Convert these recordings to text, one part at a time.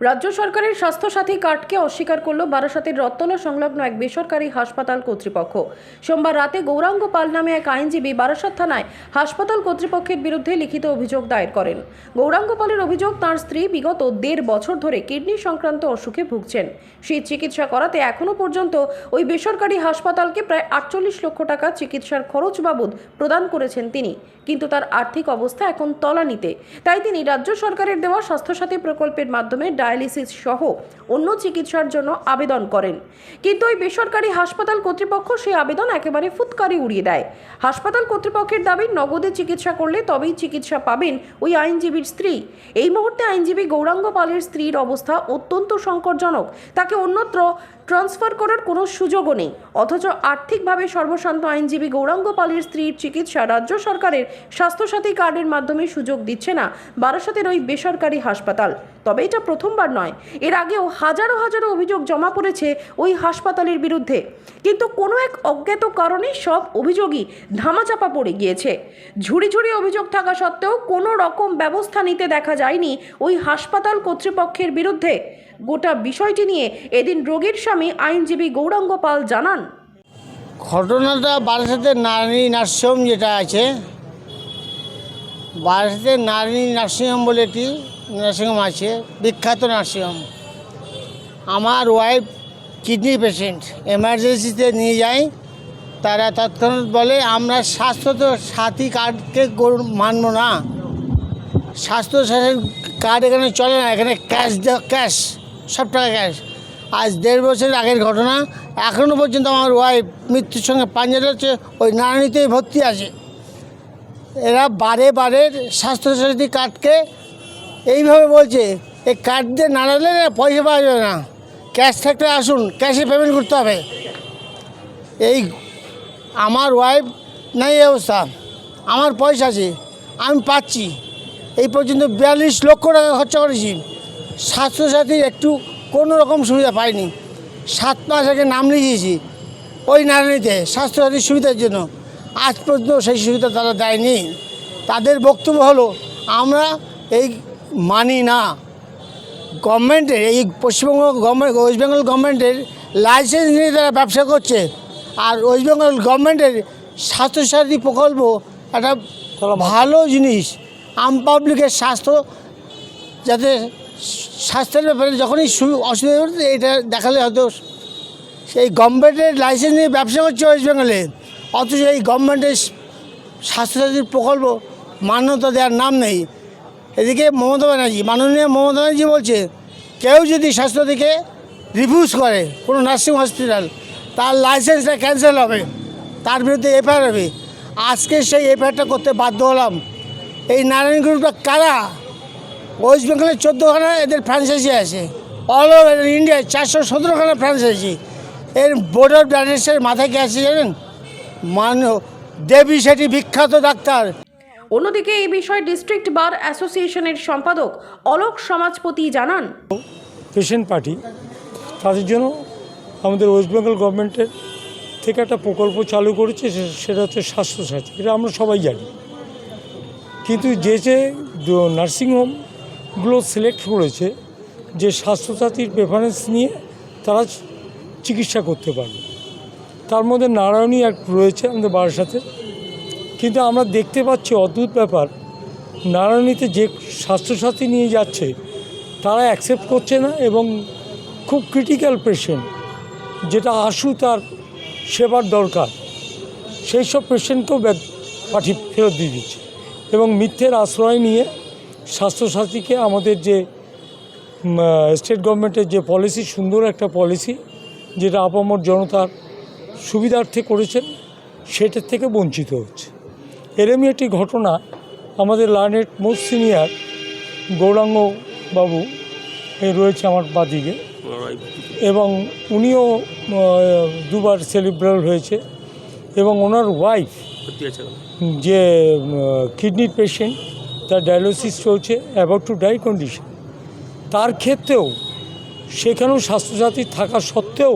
রাজ্য সরকারের স্বাস্থ্যসাথী কার্ডকে অস্বীকার করল বারাসাতের রত্তলা সংলগ্ন এক বেসরকারি হাসপাতাল কর্তৃপক্ষ। সোমবার রাতে গৌরাঙ্গ পাল নামে এক আইনজীবী বারাসাত থানায় হাসপাতাল কর্তৃপক্ষের বিরুদ্ধে লিখিত অভিযোগ দায়ের করেন। গৌরাঙ্গ পালের অভিযোগ, তাঁর স্ত্রী বিগত দেড় বছর ধরে কিডনি সংক্রান্ত অসুখে ভুগছেন। সেই চিকিৎসা করাতে এখনও পর্যন্ত ওই বেসরকারি হাসপাতালকে প্রায় আটচল্লিশ লক্ষ টাকা চিকিৎসার খরচ বাবদ প্রদান করেছেন তিনি। কিন্তু তার আর্থিক অবস্থা এখন তলানিতে। তাই তিনি রাজ্য সরকারের দেওয়া স্বাস্থ্যসাথী প্রকল্পের মাধ্যমে ডায়ালিসিস সহ অন্য চিকিৎসার জন্য আবেদন করেন। কিন্তু ওই বেসরকারি হাসপাতাল কর্তৃপক্ষ সেই আবেদন একেবারে ফুৎকারি উড়িয়ে দেয়। হাসপাতাল কর্তৃপক্ষের দাবি, নগদে চিকিৎসা করলে তবেই চিকিৎসা পাবেন ওই আইনজীবীর স্ত্রী। এই মুহূর্তে আইনজীবী গৌরাঙ্গ পালের স্ত্রীর অবস্থা অত্যন্ত সংকটজনক। তাকে অন্যত্র ট্রান্সফার করার কোনো সুযোগও নেই। অথচ আর্থিকভাবে সর্বশান্ত আইনজীবী গৌরাঙ্গ পালের স্ত্রীর চিকিৎসা রাজ্য সরকারের স্বাস্থ্যসাথী কার্ডের মাধ্যমে সুযোগ দিচ্ছে না বারাসতের ওই বেসরকারি হাসপাতাল। তবে এটা প্রথমবার নয়। এর আগেও হাজারো হাজারো অভিযোগ জমা পড়েছে ওই হাসপাতালের বিরুদ্ধে। কিন্তু কোনো এক অজ্ঞাত কারণে সব অভিযোগই ধামাচাপা পড়ে গিয়েছে। ঝুড়ি ঝুড়ি অভিযোগ থাকা সত্ত্বেও কোনো রকম ব্যবস্থা নিতে দেখা যায়নি ওই হাসপাতাল কর্তৃপক্ষের বিরুদ্ধে। গোটা বিষয়টি নিয়ে এদিন রোগীর স্বামী আইনজীবী গৌরাঙ্গ পাল জানান। ঘটনাটা বারাসাতে নারী নার্সিংহোম যেটা আছে, বারাসাতে নারী নার্সিংহোম বলে একটি নার্সিংহোম আছে, বিখ্যাত নার্সিংহোম। আমার ওয়াইফ কিডনি পেশেন্ট এমার্জেন্সিতে নিয়ে যাই তারা তৎক্ষণাৎ বলে, আমরা স্বাস্থ্য তো সাথী কার্ডকে মানব না। স্বাস্থ্য সাথী কার্ড এখানে চলে না, এখানে ক্যাশ দেওয়া ক্যাশ, সব টাকা ক্যাশ। আজ দেড় বছর আগের ঘটনা এখনও পর্যন্ত আমার ওয়াইফ মৃত্যুর সঙ্গে পাঞ্জা হচ্ছে ওই নারায়ণীতেই ভর্তি আছে। এরা বারে বারে স্বাস্থ্যসাথী কার্ডকে এইভাবে বলছে এই কার্ড দিয়ে নাড়ালে না পয়সা পাওয়া যাবে না। ক্যাশ থাকলে আসুন ক্যাশে পেমেন্ট করতে হবে। এই আমার ওয়াইফ নাই অবস্থা। আমার পয়সা আছে, আমি পাচ্ছি। এই পর্যন্ত বিয়াল্লিশ লক্ষ টাকা খরচা করেছি। স্বাস্থ্যসাথীর একটু কোনো রকম সুবিধা পাইনি। সাত মাস আগে নাম লিখিয়েছি ওই নারায়ণীতে, স্বাস্থ্যসাথীর সুবিধার জন্য। আজ পর্যন্ত সেই সুবিধা তারা দেয়নি। তাদের বক্তব্য হলো, আমরা এই মানি না। গভর্নমেন্টের এই পশ্চিমবঙ্গ গভর্নমেন্ট ওয়েস্ট বেঙ্গল গভর্নমেন্টের লাইসেন্স নিয়ে তারা ব্যবসা করছে। আর ওয়েস্ট বেঙ্গল গভর্নমেন্টের স্বাস্থ্যসাথী প্রকল্প একটা ভালো জিনিস। আম পাবলিকের স্বাস্থ্য যাতে স্বাস্থ্যের ব্যাপারে যখনই সু- অসুবিধা হচ্ছে এটা দেখালে হয়তো সেই গভর্নমেন্টের লাইসেন্স নিয়ে ব্যবসা করছে ওয়েস্ট বেঙ্গলে। অথচ এই গভর্নমেন্টের স্বাস্থ্যসাথীর প্রকল্প মান্যতা দেওয়ার নাম নেই। এদিকে মমতা ব্যানার্জি, মাননীয় মমতা ব্যানার্জি বলছে, কেউ যদি স্বাস্থ্যসাথীকে রিফিউজ করে কোনো নার্সিং হসপিটাল তার লাইসেন্সটা ক্যান্সেল হবে, তার বিরুদ্ধে এফআইআর হবে। আজকে সেই এফআইআরটা করতে বাধ্য হলাম। এই নারায়ণ গ্রুপটা কারা? ওয়েস্ট বেঙ্গলে চোদ্দোখানা এদের ফ্র্যাঞ্চাইজি আছে। অল ওভার ইন্ডিয়ায় চারশো সতেরোখানা ফ্র্যাঞ্চাইজি এর বোর্ড অফ ডাইরেক্টরের মাথায় কে আছে জানেন? মান দেবী সেটি বিখ্যাত ডাক্তার। অন্যদিকে এই বিষয়ে ডিস্ট্রিক্ট বার অ্যাসোসিয়েশনের সম্পাদক অলোক সমাজপতি জানান। পেশেন্ট পার্টি তাদের জন্য আমাদের ওয়েস্ট বেঙ্গল গভর্নমেন্টের থেকে একটা প্রকল্প চালু করেছে সেটা হচ্ছে স্বাস্থ্যসাথী এটা আমরা সবাই জানি। কিন্তু যে যে নার্সিংহোমগুলো সিলেক্ট করেছে, যে স্বাস্থ্যসাথীর প্রেফারেন্স নিয়ে তারা চিকিৎসা করতে পারবে। তার মধ্যে নারায়ণী এক রয়েছে আমাদের বারাসাতে। কিন্তু আমরা দেখতে পাচ্ছি অদ্ভুত ব্যাপার। নারায়ণীতে যে স্বাস্থ্যসাথী নিয়ে যাচ্ছে, তারা অ্যাকসেপ্ট করছে না এবং খুব ক্রিটিক্যাল পেশেন্ট যেটা আশু তার সেবার দরকার। সেই সব পেশেন্টকেও ব্যাক পাঠি ফেরত দিয়ে দিচ্ছে এবং মিথ্যের আশ্রয় নিয়ে স্বাস্থ্যসাথীকে আমাদের যে স্টেট গভর্নমেন্টের যে পলিসি সুন্দর একটা পলিসি যেটা আপামর জনতার সুবিধার্থে করেছেন, সেটার থেকে বঞ্চিত হচ্ছে। এরমই একটি ঘটনা আমাদের লার্নেট মোস্ট সিনিয়র গৌরাঙ্গ বাবু রয়েছে আমার বাদিকে। এবং উনিও দুবার সেলিব্রাল হয়েছে। এবং ওনার ওয়াইফ যে কিডনি পেশেন্ট তার ডায়ালিসিস চলছে অ্যাবাউট টু ডাই কন্ডিশন তার ক্ষেত্রেও সেখানেও স্বাস্থ্যসাথী থাকা সত্ত্বেও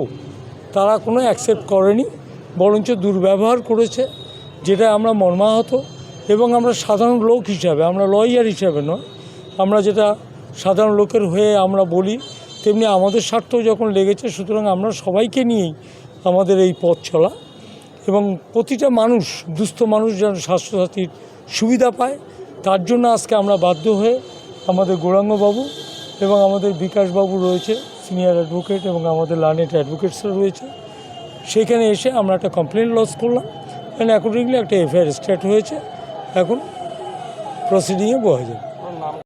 তারা কোনো অ্যাকসেপ্ট করেনি, বরঞ্চ দুর্ব্যবহার করেছে। যেটা আমরা মর্মাহত এবং আমরা সাধারণ লোক হিসাবে, আমরা লয়ার হিসাবে নয়, আমরা যেটা সাধারণ লোকের হয়ে আমরা বলি, তেমনি আমাদের স্বার্থও যখন লেগেছে, সুতরাং আমরা সবাইকে নিয়েই আমাদের এই পথ চলা এবং প্রতিটা মানুষ, দুস্থ মানুষ যেন স্বাস্থ্যসাথীর সুবিধা পায়, তার জন্য আজকে আমরা বাধ্য হয়ে আমাদের গৌরাঙ্গবাবু এবং আমাদের বিকাশবাবু রয়েছে, সিনিয়র অ্যাডভোকেট এবং আমাদের লার্নেট অ্যাডভোকেটসরা রয়েছে সেখানে এসে আমরা একটা কমপ্লেন লস করলাম। অ্যাকর্ডিংলি একটা এফআইআর স্টার্ট হয়েছে। এখন প্রসিডিংয়ে বোঝা যাবে।